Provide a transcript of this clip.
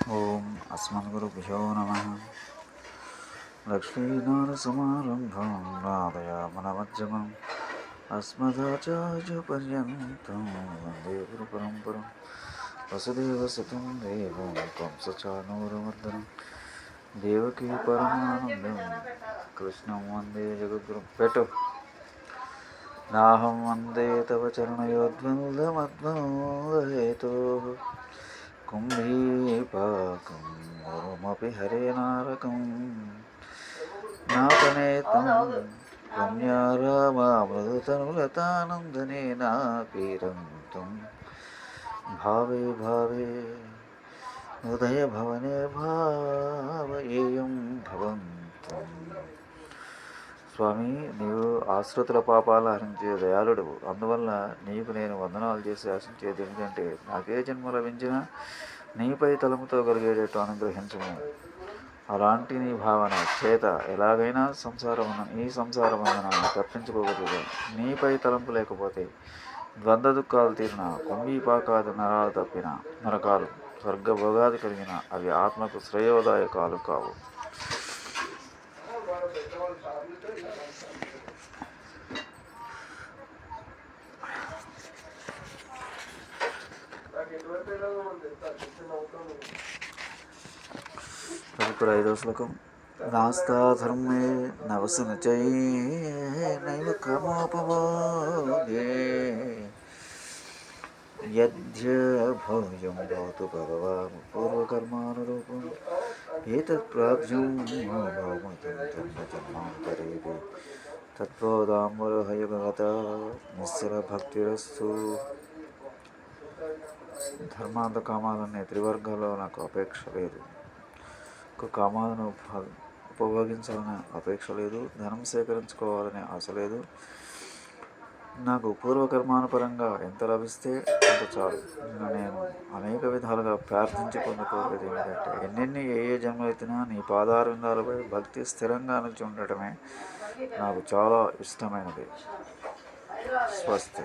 ఓం అస్మద్గురుభ్యో నమ. లక్ష్మీనారసమారంభం నాదయామనమజ్జమం అస్మదాచార్యపర్యంతం వందే గురు పరంపరం వసుదేవసుతం దేవం కంసచానూరమర్దనం దేవకీ పరమానందం కృష్ణం వందే జగద్గురు పెట్టు. నాహం వందే తవ చరణయోద్వందమద్వందేతో कुम्भी पाकं गुरुमपि हरेनारकं नापनेतं रम्यारामामृदतनुलतानन्दनेनापीरन्तं भावे भावे हृदयभवने भा స్వామి నీవు ఆశ్రుతుల పాపాలు హరించే దయాళుడు. అందువల్ల నీకు నేను వందనాలు చేసి ఆశించేది ఏమిటంటే నాకే జన్మ లభించినా నీపై తలముతో కలిగేటట్టు అనుగ్రహించము. అలాంటి నీ భావన చేత ఎలాగైనా సంసారం ఈ సంసార బంధనాన్ని తప్పించుకోగలదు నీపై తలంపు లేకపోతే ద్వంద్వ దుఃఖాలు తీరిన కుంభీపాకాది నరాలు తప్పిన నరకాలు స్వర్గభోగాది కలిగిన అవి ఆత్మకు శ్రేయోదాయకాలు కావు. తదుపరి ఐదవ శ్లోకం నాస్తా ధర్మే నవసన నైవ కర్మోపమోగే యద్భోజం భవతు భగవాన్ పూర్వకర్మానురూపం ఏతత్ ప్రాజ్యం భౌమతం జన్మజన్మాంతరేపి తత్వోదాంబరహయగత నిశ్చల భక్తిరస్తు ధర్మాంత కామాలనే త్రివర్గాల్లో నాకు అపేక్ష లేదు ఒక కామాలను ఉపభోగించాలనే అపేక్ష లేదు ధనం సేకరించుకోవాలనే ఆశ లేదు నాకు పూర్వకర్మానుపరంగా ఎంత లభిస్తే అంత చాలు. నేను అనేక విధాలుగా ప్రార్థించి పొందుకోలేదు ఏమిటంటే ఎన్నెన్ని ఏ ఏ జన్మలెత్తినా నీ పాదారవిందాలపై భక్తి స్థిరంగా నిలిచి ఉండటమే నాకు చాలా ఇష్టమైనది. స్వస్తి.